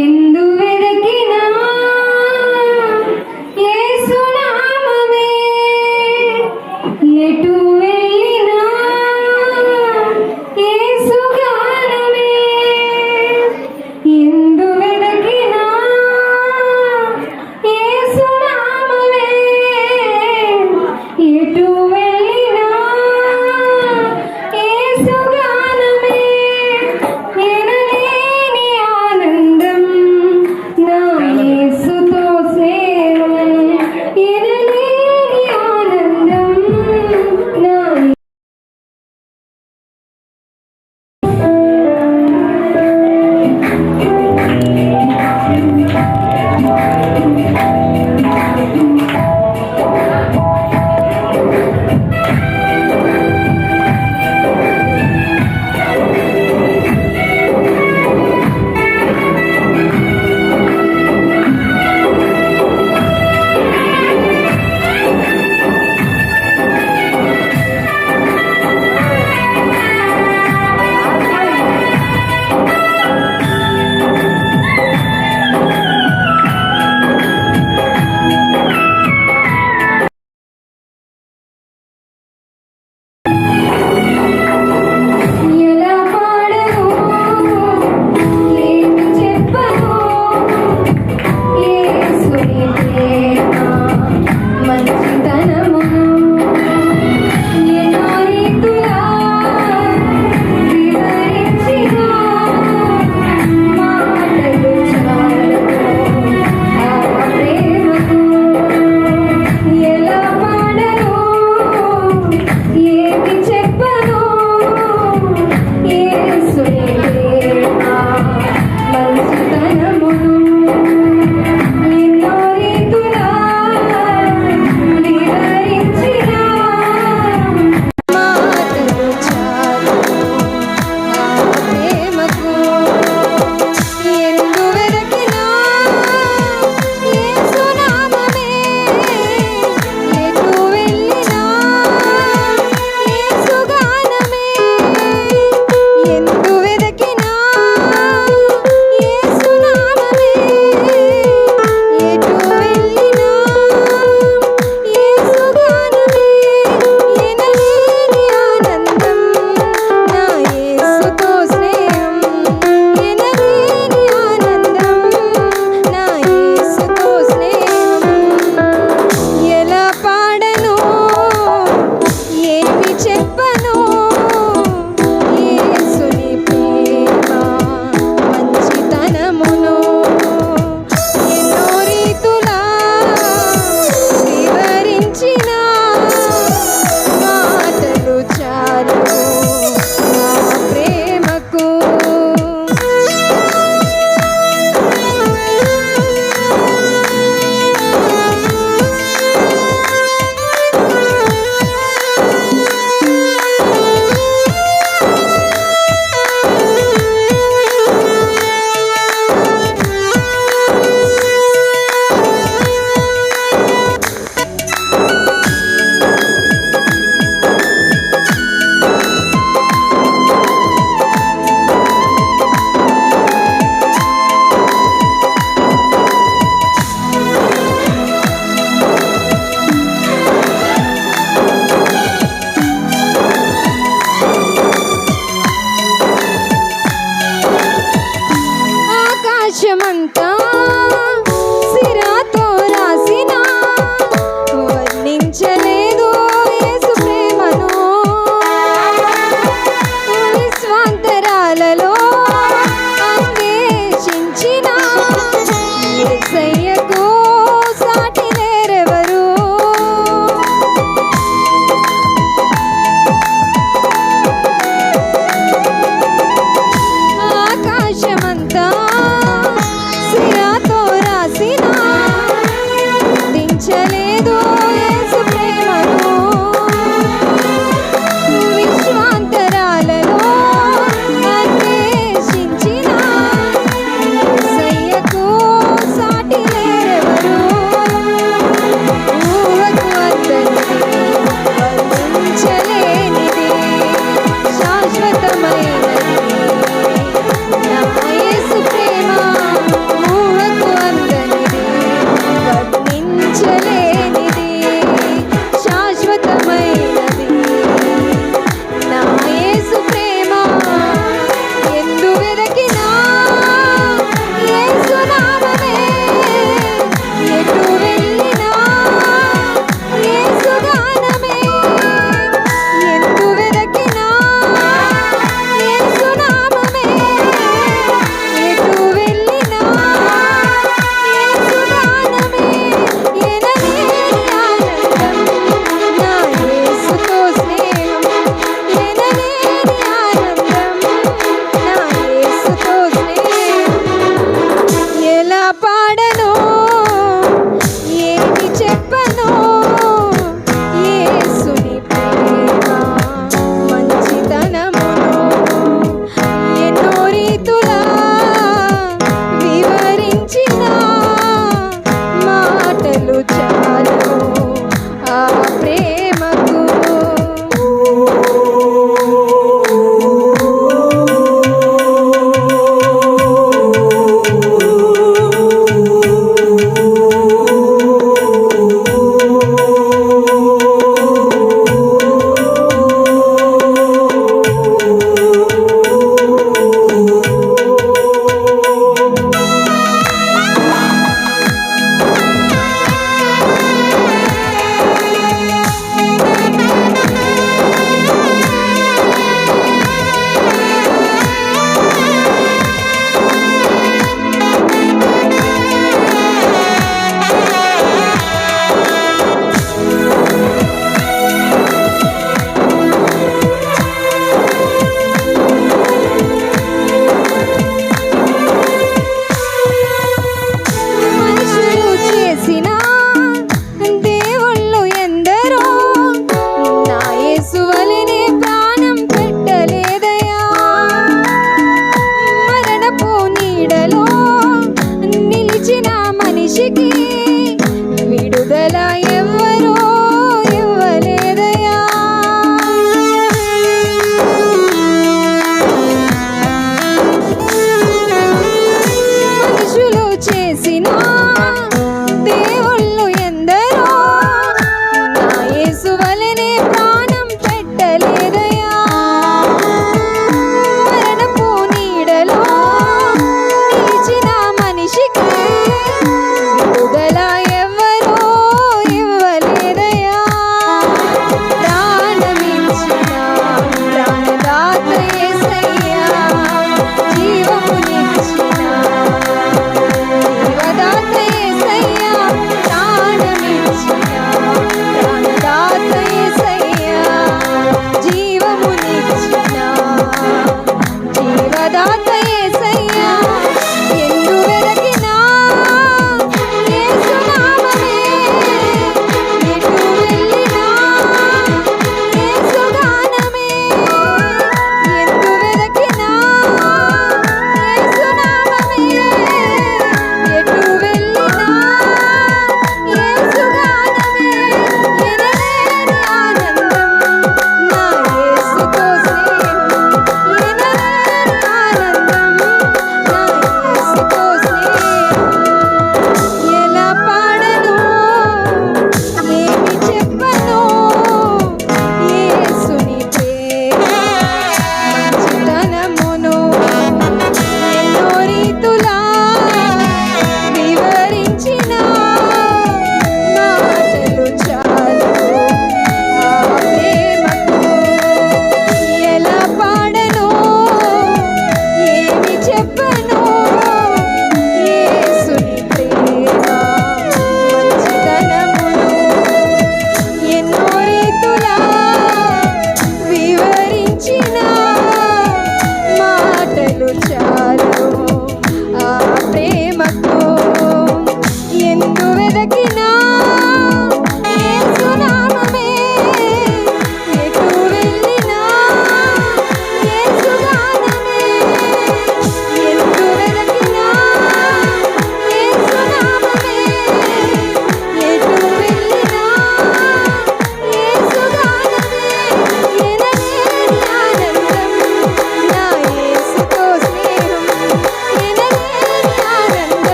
എന്തു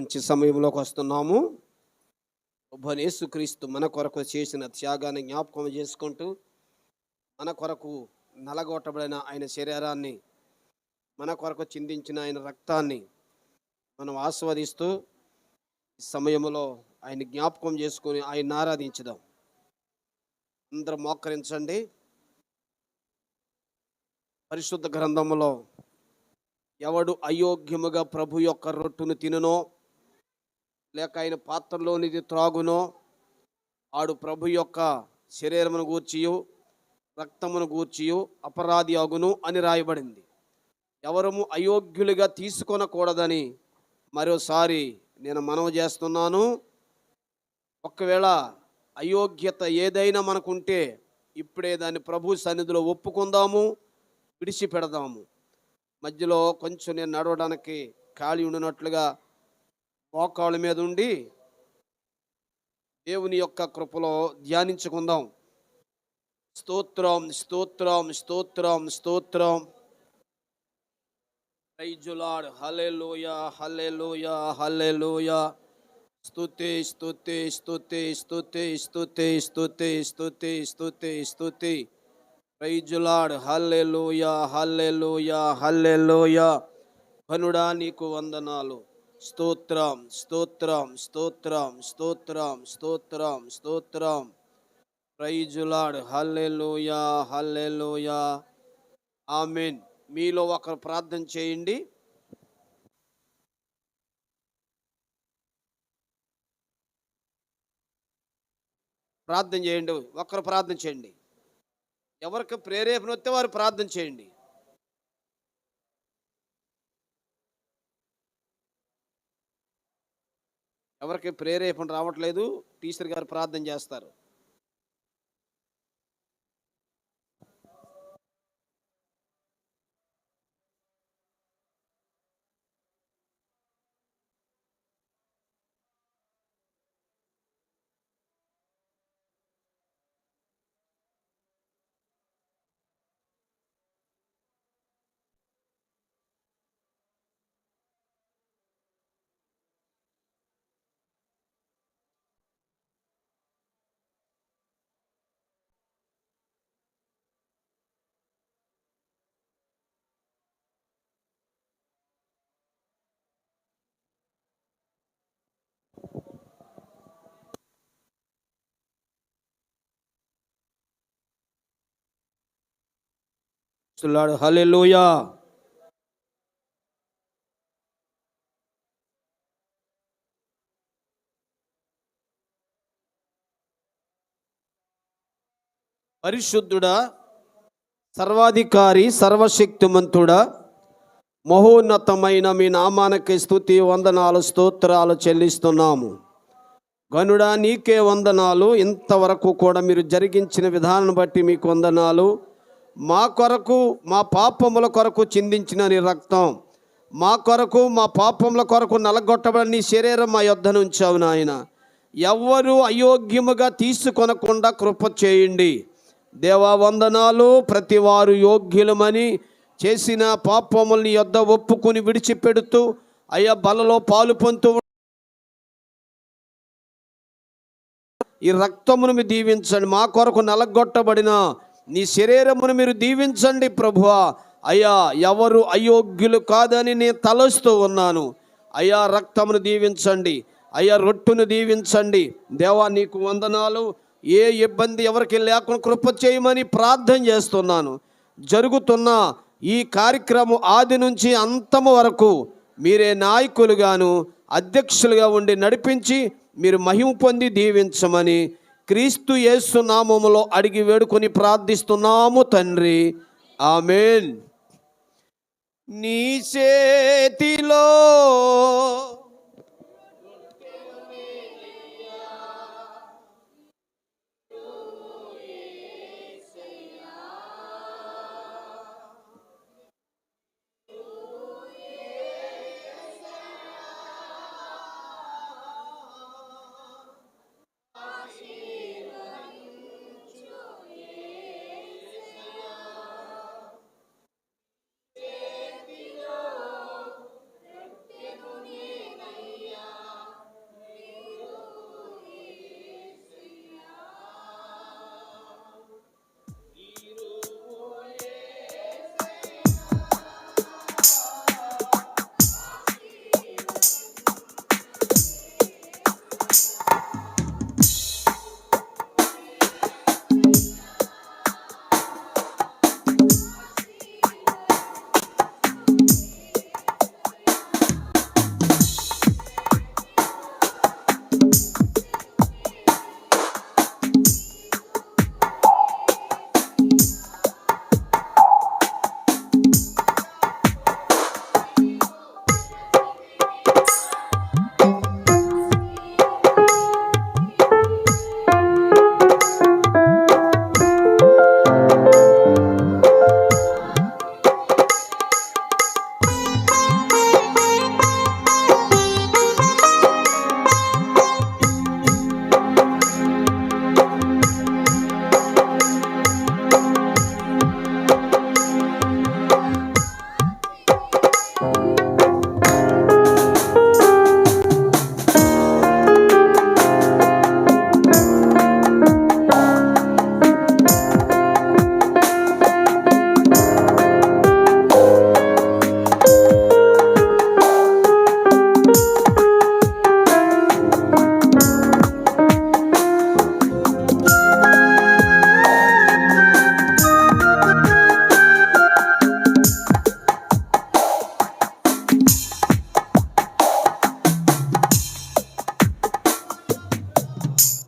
మంచి సమయంలోకి వస్తున్నాము. క్రీస్తు మన కొరకు చేసిన త్యాగాన్ని జ్ఞాపకం చేసుకుంటూ మన కొరకు నలగొట్టబడిన ఆయన శరీరాన్ని మన కొరకు చిందించిన ఆయన రక్తాన్ని మనం ఆస్వాదిస్తూ సమయంలో ఆయన జ్ఞాపకం చేసుకొని ఆయన ఆరాధించుదాం. అందరూ మోకరించండి. పరిశుద్ధ గ్రంథంలో ఎవడు అయోగ్యముగా ప్రభు యొక్క రొట్టును తిననో లేక ఆయన పాత్రలోనిది త్రాగునో ఆడు ప్రభు యొక్క శరీరమును గూర్చియు రక్తమును గూర్చియు అపరాధి అగును అని రాయబడింది. ఎవరము అయోగ్యులుగా తీసుకొనకూడదని మరోసారి నేను మనవి చేస్తున్నాను. ఒకవేళ అయోగ్యత ఏదైనా మనకుంటే ఇప్పుడే దాన్ని ప్రభు సన్నిధిలో ఒప్పుకుందాము విడిచిపెడదాము. మధ్యలో కొంచెం నేను నడవడానికి ఖాళీ ఉండినట్లుగా మోకాళ్ళ మీద ఉండి దేవుని యొక్క కృపలో ధ్యానించుకుందాం. స్తోత్రం స్తోత్రం స్తోత్రం స్తోత్రం. ప్రైజులాడ్ హల్లెలూయ హల్లెలూయ హల్లెలూయ స్తుతి స్తుతి స్తుతి స్తుతి స్తుతి స్తుతి స్తుతి స్తుతి స్తుతి. ప్రైజులాడ్ హల్లెలూయ హల్లెలూయ హల్లెలూయ కనుడా నీకు వందనాలు. స్తోత్రం స్తోత్రం స్తోత్రం స్తోత్రం స్తోత్రం స్తోత్రం. ప్రైజులాడ్ హల్లెలూయ హల్లెలూయ ఆమెన్ మీలో ఒకరు ప్రార్థన చేయండి. ప్రార్థన చేయండి. ఒకరు ప్రార్థన చేయండి. ఎవరికి ప్రేరేపణ వస్తే వారు ప్రార్థన చేయండి. ఎవరికి ప్రేరేపణ రావట్లేదు టీచర్ గారు ప్రార్థన చేస్తారు. హల్లెలూయా పరిశుద్ధుడా సర్వాధికారి సర్వశక్తిమంతుడా మహోన్నతమైన మీ నామానికి స్థుతి వందనాలు స్తోత్రాలు చెల్లిస్తున్నాము. గనుడా నీకే వందనాలు. ఇంతవరకు కూడా మీరు జరిగించిన విధానం బట్టి మీకు వందనాలు. మా కొరకు మా పాపముల కొరకు చిందించిన నీ రక్తం. మా కొరకు మా పాపముల కొరకు నలగొట్టబడిన నీ శరీరం మా యొద్ధ నుంచావు నాయన. ఎవ్వరూ అయోగ్యముగా తీసుకొనకుండా కృప చేయండి. దేవా వందనాలు ప్రతి వారు యోగ్యులమని చేసిన పాపముల్ని యొద్ద ఒప్పుకుని విడిచిపెడుతూ అయ్యా బలలో పాలు పొందుతూ ఈ రక్తమును మీరు దీవించండి. మా కొరకు నలగొట్టబడిన నీ శరీరమును మీరు దీవించండి ప్రభువా. అయ్యా ఎవరు అయోగ్యులు కాదని నేను తలస్తూ ఉన్నాను. అయ్యా రక్తమును దీవించండి. అయ్యా రొట్టును దీవించండి. దేవా నీకు వందనాలు. ఏ ఇబ్బంది ఎవరికి లేకుండా కృప చేయమని ప్రార్థన చేస్తున్నాను. జరుగుతున్న ఈ కార్యక్రమం ఆది నుంచి అంతము వరకు మీరే నాయకులుగాను అధ్యక్షులుగా ఉండి నడిపించి మీరు మహిమ పొంది దీవించమని క్రీస్తు యేసు నామములో అడిగి వేడుకొని ప్రార్థిస్తున్నాము తండ్రి. ఆమెన్. నీ చేతిలో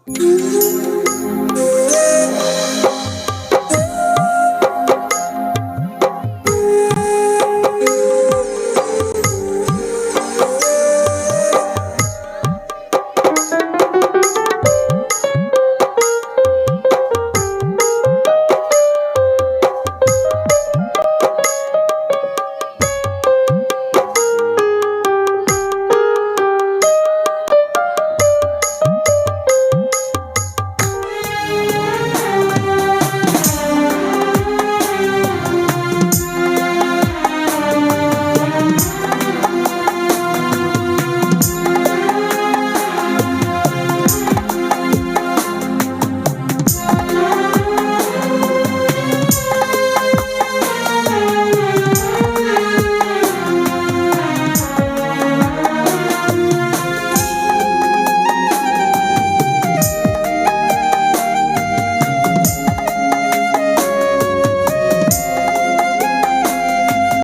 Mm-hmm.